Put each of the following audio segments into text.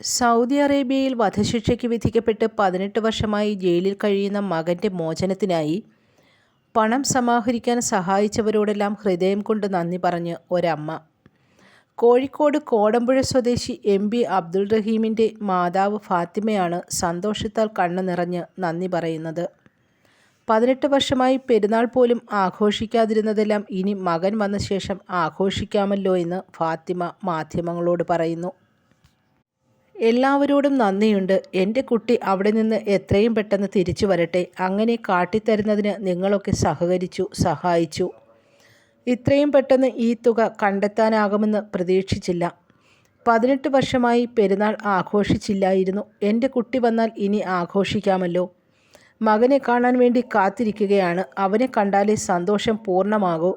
Saudi അറേബ്യയിൽ വധശിക്ഷയ്ക്ക് വിധിക്കപ്പെട്ട് പതിനെട്ട് വർഷമായി ജയിലിൽ കഴിയുന്ന മകന്റെ മോചനത്തിനായി പണം സമാഹരിക്കാൻ സഹായിച്ചവരോടെല്ലാം ഹൃദയം കൊണ്ട് നന്ദി പറഞ്ഞ് ഒരമ്മ. കോഴിക്കോട് കോടമ്പുഴ സ്വദേശി എം ബി അബ്ദുൾ റഹീമിന്റെ മാതാവ് ഫാത്തിമയാണ് സന്തോഷത്താൽ കണ്ണു നിറഞ്ഞ് നന്ദി പറയുന്നത്. പതിനെട്ട് വർഷമായി പെരുന്നാൾ പോലും ആഘോഷിക്കാതിരുന്നതെല്ലാം ഇനി മകൻ വന്ന ശേഷം ആഘോഷിക്കാമല്ലോ എന്ന് ഫാത്തിമ മാധ്യമങ്ങളോട് പറയുന്നു. എല്ലാവരോടും നന്ദിയുണ്ട്. എന്റെ കുട്ടി അവിടെ നിന്ന് എത്രയും പെട്ടെന്ന് തിരിച്ചു വരട്ടെ. അങ്ങനെ കാട്ടിത്തരുന്നതിന് നിങ്ങളൊക്കെ സഹകരിച്ചു സഹായിച്ചു. ഇത്രയും പെട്ടെന്ന് ഈ തുക കണ്ടെത്താനാകുമെന്ന് പ്രതീക്ഷിച്ചില്ല. പതിനെട്ട് വർഷമായി പെരുന്നാൾ ആഘോഷിച്ചില്ലായിരുന്നു. എന്റെ കുട്ടി വന്നാൽ ഇനി ആഘോഷിക്കാമല്ലോ. മകനെ കാണാൻ വേണ്ടി കാത്തിരിക്കുകയാണ്. അവനെ കണ്ടാലേ സന്തോഷം പൂർണമാകൂ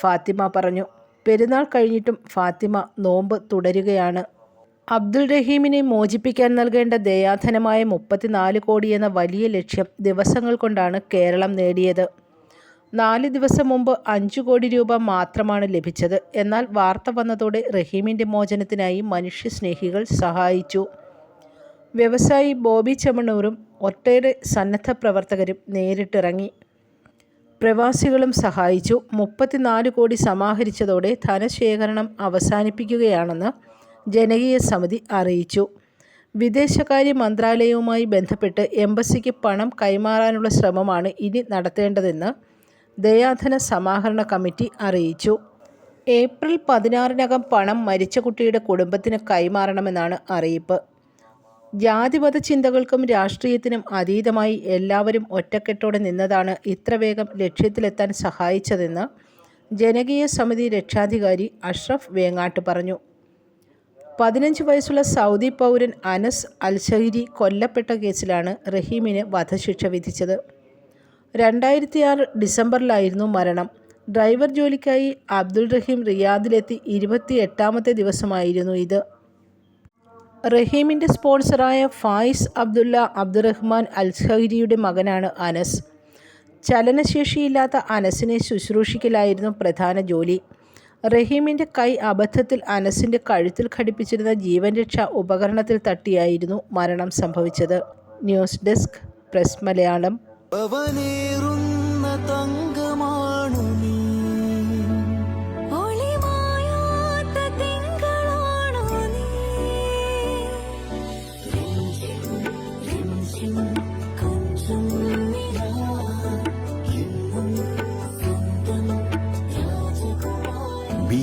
ഫാത്തിമ പറഞ്ഞു. പെരുന്നാൾ കഴിഞ്ഞിട്ടും ഫാത്തിമ നോമ്പ് തുടരുകയാണ്. അബ്ദുൾ റഹീമിനെ മോചിപ്പിക്കാൻ നൽകേണ്ട ദയാധനമായ മുപ്പത്തിനാല് കോടി എന്ന വലിയ ലക്ഷ്യം ദിവസങ്ങൾ കൊണ്ടാണ് കേരളം നേടിയത്. നാല് ദിവസം മുമ്പ് അഞ്ചു കോടി രൂപ മാത്രമാണ് ലഭിച്ചത്. എന്നാൽ വാർത്ത വന്നതോടെ റഹീമിന്റെ മോചനത്തിനായി മനുഷ്യസ്നേഹികൾ സഹായിച്ചു. വ്യവസായി ബോബി ചമണൂറും ഒട്ടേറെ സന്നദ്ധ പ്രവർത്തകരും നേരിട്ടിറങ്ങി. പ്രവാസികളും സഹായിച്ചു. മുപ്പത്തിനാല് കോടി സമാഹരിച്ചതോടെ ധനശേഖരണം അവസാനിപ്പിക്കുകയാണെന്ന് ജനകീയ സമിതി അറിയിച്ചു. വിദേശകാര്യ മന്ത്രാലയവുമായി ബന്ധപ്പെട്ട് എംബസിക്ക് പണം കൈമാറാനുള്ള ശ്രമമാണ് ഇനി നടത്തേണ്ടതെന്ന് ദയാധന സമാഹരണ കമ്മിറ്റി അറിയിച്ചു. ഏപ്രിൽ പതിനാറിനകം പണം മരിച്ച കുട്ടിയുടെ കുടുംബത്തിന് കൈമാറണമെന്നാണ് അറിയിപ്പ്. ജാതിമത ചിന്തകൾക്കും രാഷ്ട്രീയത്തിനും അതീതമായി എല്ലാവരും ഒറ്റക്കെട്ടോടെ നിന്നതാണ് ഇത്ര വേഗം ലക്ഷ്യത്തിലെത്താൻ സഹായിച്ചതെന്ന് ജനകീയ സമിതി രക്ഷാധികാരി അഷ്റഫ് വേങ്ങാട്ട് പറഞ്ഞു. പതിനഞ്ച് വയസ്സുള്ള സൗദി പൗരൻ അനസ് അൽഷഹിരി കൊല്ലപ്പെട്ട കേസിലാണ് റഹീമിന് വധശിക്ഷ വിധിച്ചത്. രണ്ടായിരത്തി ആറ് ഡിസംബറിലായിരുന്നു മരണം. ഡ്രൈവർ ജോലിക്കായി അബ്ദുൾ റഹീം റിയാദിലെത്തി ഇരുപത്തി എട്ടാമത്തെ ദിവസമായിരുന്നു ഇത്. റഹീമിന്റെ സ്പോൺസറായ ഫായിസ് അബ്ദുള്ള അബ്ദുറഹ്മാൻ അൽഷഹിരിയുടെ മകനാണ് അനസ്. ചലനശേഷിയില്ലാത്ത അനസിനെ ശുശ്രൂഷിക്കലായിരുന്നു പ്രധാന ജോലി. റഹീമിന്റെ കൈ അബദ്ധത്തിൽ അനസിന്റെ കഴുത്തിൽ ഘടിപ്പിച്ചിരുന്ന ജീവൻ രക്ഷാ ഉപകരണത്തിൽ തട്ടിയായിരുന്നു മരണം സംഭവിച്ചത്. News desk press Malayalam. അവനേറുന്ന